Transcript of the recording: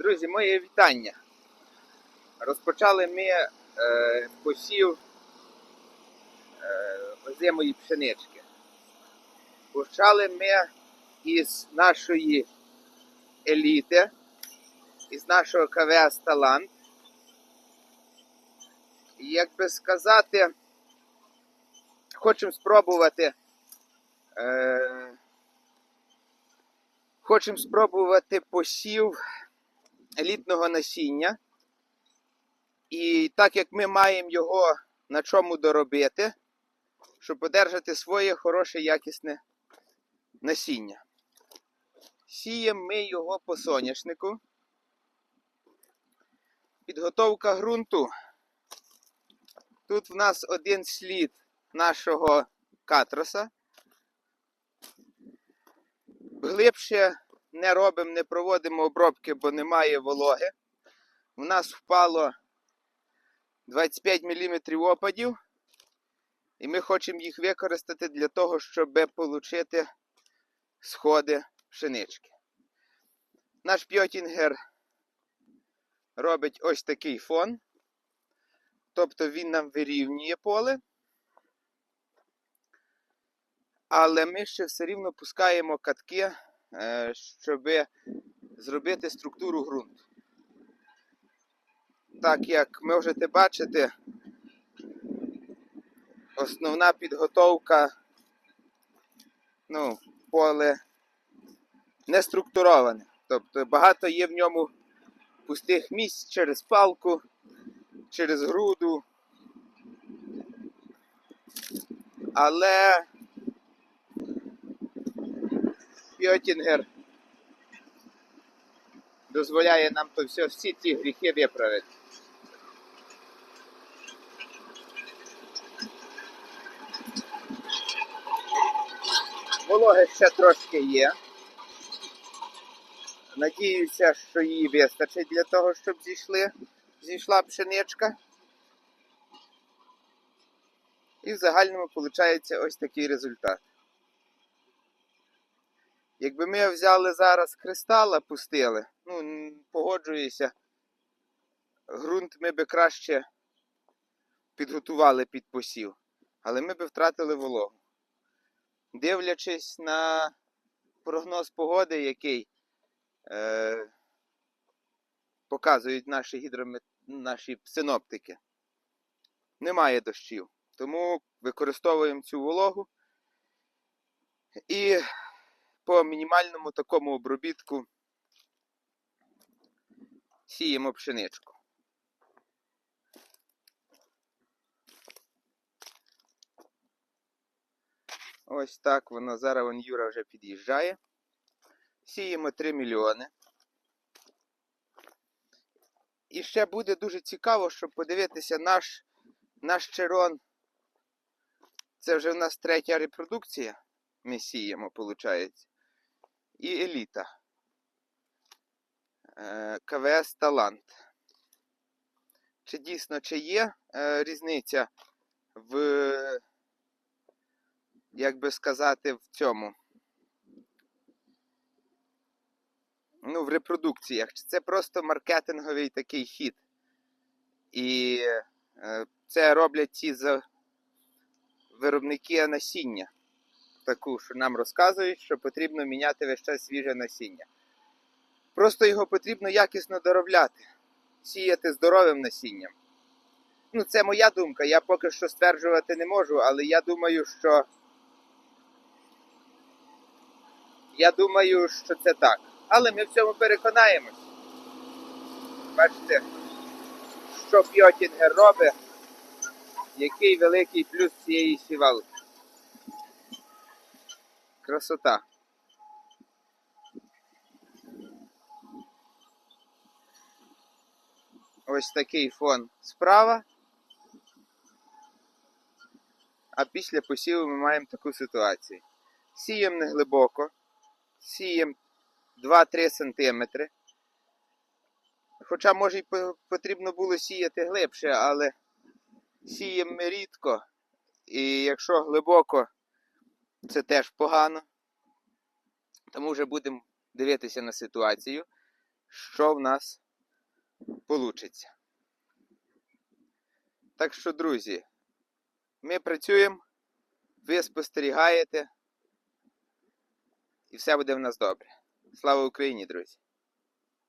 Друзі, моє вітання. Розпочали ми е, посів е, озимої пшенички. Почали ми із нашої еліти, із нашого КВС Талант. І, як би сказати, хочемо спробувати. Е, хочемо спробувати посів елітного насіння. І так як ми маємо його на чому доробити, щоб одержати своє хороше якісне насіння. Сіємо ми його по соняшнику. Підготовка ґрунту. Тут в нас один слід нашого катроса. Глибше не робимо, не проводимо обробки, бо немає вологи. У нас впало 25 мм опадів, і ми хочемо їх використати для того, щоб отримати сходи пшенички. Наш пьотінгер робить ось такий фон. Тобто він нам вирівнює поле. Але ми ще все рівно пускаємо катки, щоб зробити структуру ґрунту. Так як можете бачити, основна підготовка, ну, поле не структуроване. Тобто багато є в ньому пустих місць через палку, через груду. Але Пьотінгер дозволяє нам то все, всі ці гріхи виправити. Вологи ще трошки є. Надіюся, що її вистачить для того, щоб зійшли, зійшла пшеничка. І в загальному виходить ось такий результат. Якби ми взяли зараз кристала, пустили, ну, погоджуюся, ґрунт ми би краще підготували під посів, але ми би втратили вологу. Дивлячись на прогноз погоди, який е, показують наші гідромет... наші синоптики, немає дощів. Тому використовуємо цю вологу і по мінімальному такому обробітку сіємо пшеничку. Ось так воно. Зараз вон Юра вже під'їжджає. Сіємо 3 мільйони. І ще буде дуже цікаво, щоб подивитися наш, наш черон. Це вже в нас третя репродукція. Ми сіємо, виходить. І еліта. Е, КВС Талант. Чи дійсно чи є е, різниця в, як би сказати, в цьому? Ну, в репродукціях. Чи це просто маркетинговий такий хід? І е, це роблять ці виробники насіння таку, що нам розказують, що потрібно міняти весь час свіже насіння. Просто його потрібно якісно доробляти, сіяти здоровим насінням. Ну, це моя думка, я поки що стверджувати не можу, але я думаю, що. Я думаю, що це так. Але ми в цьому переконаємось. Бачите, що Пьотінгер робить, який великий плюс цієї сівалки. Красота. Ось такий фон справа. А після посіву ми маємо таку ситуацію. Сіємо не глибоко, сіємо 2-3 см. Хоча, може, й потрібно було сіяти глибше, але сіємо ми рідко. І якщо глибоко, це теж погано. Тому вже будемо дивитися на ситуацію. що в нас вийде. Так що, друзі, ми працюємо, ви спостерігаєте, і все буде в нас добре. Слава Україні, друзі!